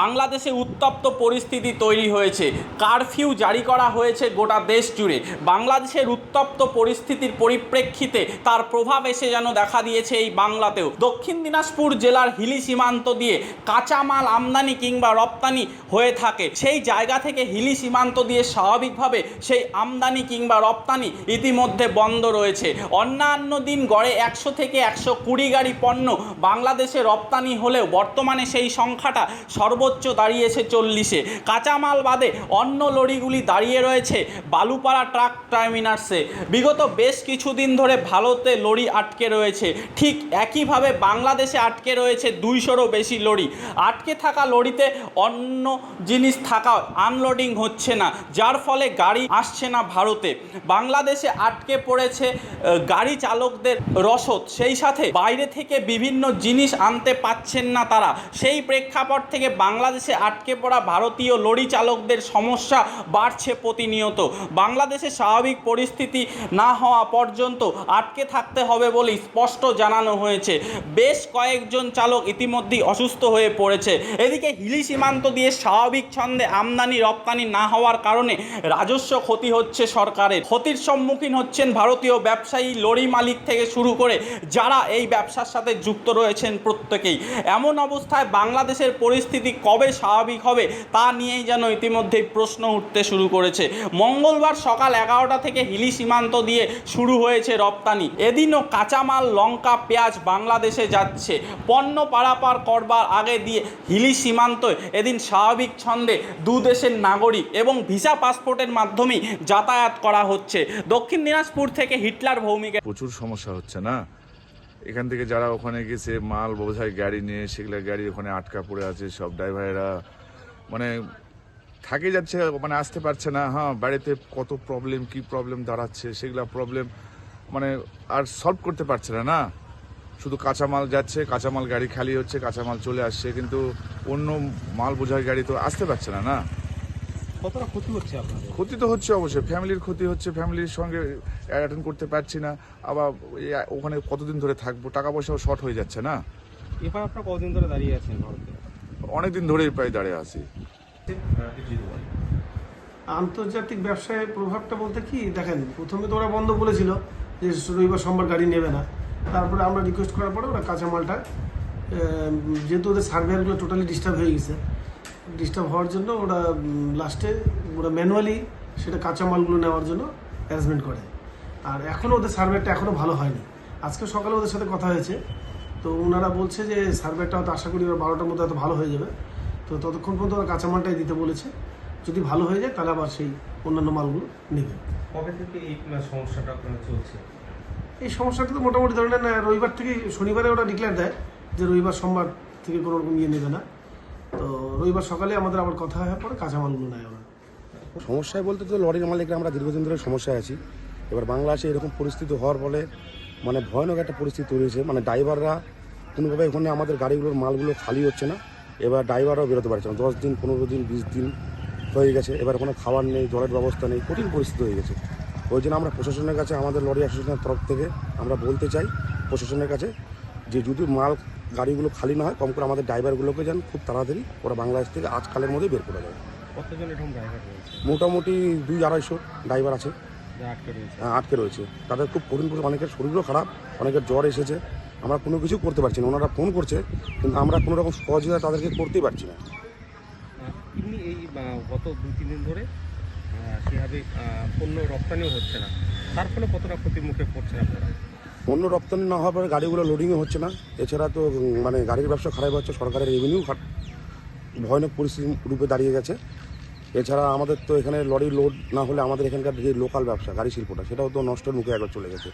বাংলাদেশে উত্তপ্ত পরিস্থিতি তৈরি হয়েছে। কারফিউ জারি করা হয়েছে গোটা দেশ জুড়ে। বাংলাদেশের উত্তপ্ত পরিস্থিতির পরিপ্রেক্ষিতে তার প্রভাব এসে যেন দেখা দিয়েছে এই বাংলাতেও। দক্ষিণ দিনাজপুর জেলার হিলি সীমান্ত দিয়ে কাঁচামাল আমদানি কিংবা রপ্তানি হয়ে থাকে। সেই জায়গা থেকে হিলি সীমান্ত দিয়ে স্বাভাবিকভাবে সেই আমদানি কিংবা রপ্তানি ইতিমধ্যে বন্ধ রয়েছে। অন্যান্য দিন গড়ে একশো থেকে একশো কুড়ি গাড়ি পণ্য বাংলাদেশে রপ্তানি হলেও বর্তমানে সেই সংখ্যাটা সর্বোচ্চ দাঁড়িয়েছে চল্লিশে। কাঁচামাল বাদে অন্য লরিগুলি দাঁড়িয়ে রয়েছে বালুপাড়া ট্রাক টার্মিনার্সে বিগত বেশ কিছুদিন ধরে ভারতে লরি আটকে রয়েছে। ঠিক একইভাবে বাংলাদেশে আটকে রয়েছে দুইশোরও বেশি লরি। আটকে থাকা লরিতে অন্য জিনিস থাকা আনলোডিং হচ্ছে না, যার ফলে গাড়ি আসছে না ভারতে। বাংলাদেশে আটকে পড়েছে গাড়ি চালকদের রসদ। সেই সাথে বাইরে থেকে বিভিন্ন জিনিস আনতে পাচ্ছেন না তারা। সেই প্রেক্ষাপট থেকে বাংলাদেশে আটকে পড়া ভারতীয় লরি চালকদের সমস্যা বাড়ছে প্রতিনিয়ত। বাংলাদেশে স্বাভাবিক পরিস্থিতি না হওয়া পর্যন্ত আটকে থাকতে হবে বলে স্পষ্ট জানানো হয়েছে। বেশ কয়েকজন চালক ইতিমধ্যেই অসুস্থ হয়ে পড়েছে। এদিকে হিলি সীমান্ত দিয়ে স্বাভাবিক ছন্দে আমদানি, রপ্তানি না হওয়ার কারণে রাজস্ব ক্ষতি হচ্ছে সরকারের। ক্ষতির সম্মুখীন হচ্ছেন ভারতীয় ব্যবসায়ী, লরি মালিক থেকে শুরু করে যারা এই ব্যবসার সাথে যুক্ত রয়েছেন প্রত্যেকেই। এমন অবস্থায় বাংলাদেশের পরিস্থিতি কবে স্বাভাবিক হবে তা নিয়েই যেন ইতিমধ্যেই প্রশ্ন উঠতে শুরু করেছে। মঙ্গলবার সকাল এগারোটা থেকে হিলি সীমান্ত দিয়ে শুরু হয়েছে রপ্তানি। এদিনও কাঁচামাল, লঙ্কা, পেঁয়াজ বাংলাদেশে যাচ্ছে। পণ্য পারাপার করবার আগে দিয়ে হিলি সীমান্ত এদিন স্বাভাবিক ছন্দে দু দেশের নাগরিক এবং ভিসা পাসপোর্টের মাধ্যমেই যাতায়াত করা হচ্ছে। দক্ষিণ দিনাজপুর থেকে হিটলার ভৌমিকের প্রচুর সমস্যা হচ্ছে না? এখান থেকে যারা ওখানে গেছে, মাল বোঝায় গাড়ি নিয়ে, সেগুলো গাড়ি ওখানে আটকা পড়ে আছে, সব ড্রাইভারেরা মানে থাকে যাচ্ছে মানে আসতে পারছে না। হ্যাঁ বাড়িতে কত প্রবলেম কি প্রবলেম দাঁড়াচ্ছে, সেগুলো প্রবলেম মানে আর সলভ করতে পারছে না না? শুধু কাঁচামাল যাচ্ছে, কাঁচামাল গাড়ি খালি হচ্ছে, কাঁচামাল চলে আসছে, কিন্তু অন্য মাল বোঝায় গাড়ি তো আসতে পারছে না না? কতটা ক্ষতি হচ্ছে আপনাদের? ক্ষতি তো হচ্ছে অবশ্যই। ফ্যামিলির ক্ষতি হচ্ছে ফ্যামিলির সঙ্গে অ্যাটেন্ড করতে পারছি না। আবার ওখানে কতদিন ধরে থাকব? টাকা পয়সাও শর্ট হয়ে যাচ্ছে না। এবার আপনারা কতদিন ধরে দাঁড়িয়ে আছেন ভারতে অনেক দিন ধরেই প্রায় দাঁড়িয়ে আছি। আন্তর্জাতিক ব্যবসায় প্রভাবটা বলতে কি দেখেন প্রথমে তো ওরা বন্ধ বলেছিল যে রবিবার সোমবার গাড়ি নেবে না। তারপরে আমরা রিকোয়েস্ট করার পরে ওরা কাঁচামালটা যেহেতু ওদের সার্ভেয়ারগুলো টোটালি ডিস্টার্ব হয়ে গেছে ডিস্টার্ব হওয়ার জন্য ওরা লাস্টে ওরা ম্যানুয়ালি সেটা কাঁচামালগুলো নেওয়ার জন্য অ্যারেঞ্জমেন্ট করে। আর এখনও ওদের সার্ভেটা এখনও ভালো হয়নি। আজকে সকালে ওদের সাথে কথা হয়েছে। তো ওনারা বলছে যে সার্ভেটা হয়তো আশা করি ওরা বারোটার মধ্যে হয়তো ভালো হয়ে যাবে। তো ততক্ষণ পর্যন্ত ওরা কাঁচামালটাই দিতে বলেছে। যদি ভালো হয়ে যায় তাহলে আবার সেই অন্যান্য মালগুলো নেবে। কবে থেকে এই সমস্যাটা আপনার চলছে? এই সমস্যাটা তো মোটামুটি ধরে নেন রবিবার থেকে শনিবারে ওরা ডিক্লেয়ার দেয় যে রবিবার সোমবার থেকে কোনো রকম ইয়ে নেবে না। তো রবিবার সকালে আমাদের আবার কথা পরে নেয় ওরা। সমস্যায় বলতে তো লরির মালিকরা, আমরা দীর্ঘদিন ধরে সমস্যায় আছি। এবার বাংলাদেশে এরকম পরিস্থিতি হওয়ার ফলে মানে ভয়ানক একটা পরিস্থিতি তৈরি হয়েছে। মানে ড্রাইভাররা কোনোভাবে ওখানে আমাদের গাড়িগুলোর মালগুলো খালি হচ্ছে না। এবার ড্রাইভাররাও বেরোতে পারছে না। দশ দিন, পনেরো দিন, বিশ দিন হয়ে গেছে। এবার কোনো খাবার নেই, জলের ব্যবস্থা নেই, কঠিন পরিস্থিতি হয়ে গেছে। ওই জন্য আমরা প্রশাসনের কাছে, আমাদের লরি অ্যাসোসিয়েশনের তরফ থেকে আমরা বলতে চাই, প্রশাসনের কাছে যে যদি মাল গাড়িগুলো খালি না হয় কম করে আমাদের ড্রাইভারগুলোকে যেন খুব তাড়াতাড়ি। ওরা বাংলাদেশ থেকে আজকালের মধ্যেই বের করে দেয়। কতজন এরকম ড্রাইভার রয়েছে? মোটামুটি দুই আড়াইশো ড্রাইভার আছে। যা আটকে রয়েছে। তাদের খুব কঠিন পরিস্থিতি, অনেকের শরীরও খারাপ অনেকের জ্বর এসেছে। আমরা কোনো কিছু করতে পারছি না। ওনারা ফোন করছে কিন্তু আমরা কোনো রকম সহযোগিতা তাদেরকে করতেই পারছি না। এমনি এই গত দুই তিন দিন ধরে সেভাবে পণ্য রপ্তানিও হচ্ছে না। তার ফলে কতটা ক্ষতির মুখে পড়ছেন আপনারা? অন্য রপ্তানি না হওয়ার পরে গাড়িগুলো লোডিংও হচ্ছে না। এছাড়া তো মানে গাড়ির ব্যবসা খারাপ হচ্ছে, সরকারের রেভিনিউ ভয়ানক পরিস্থিতি রূপে দাঁড়িয়ে গেছে। এছাড়া আমাদের তো এখানে লরি লোড না হলে আমাদের এখানকার যে লোকাল ব্যবসা, গাড়ি শিল্পটা, সেটাও তো নষ্টের মুখে একবার চলে গেছে।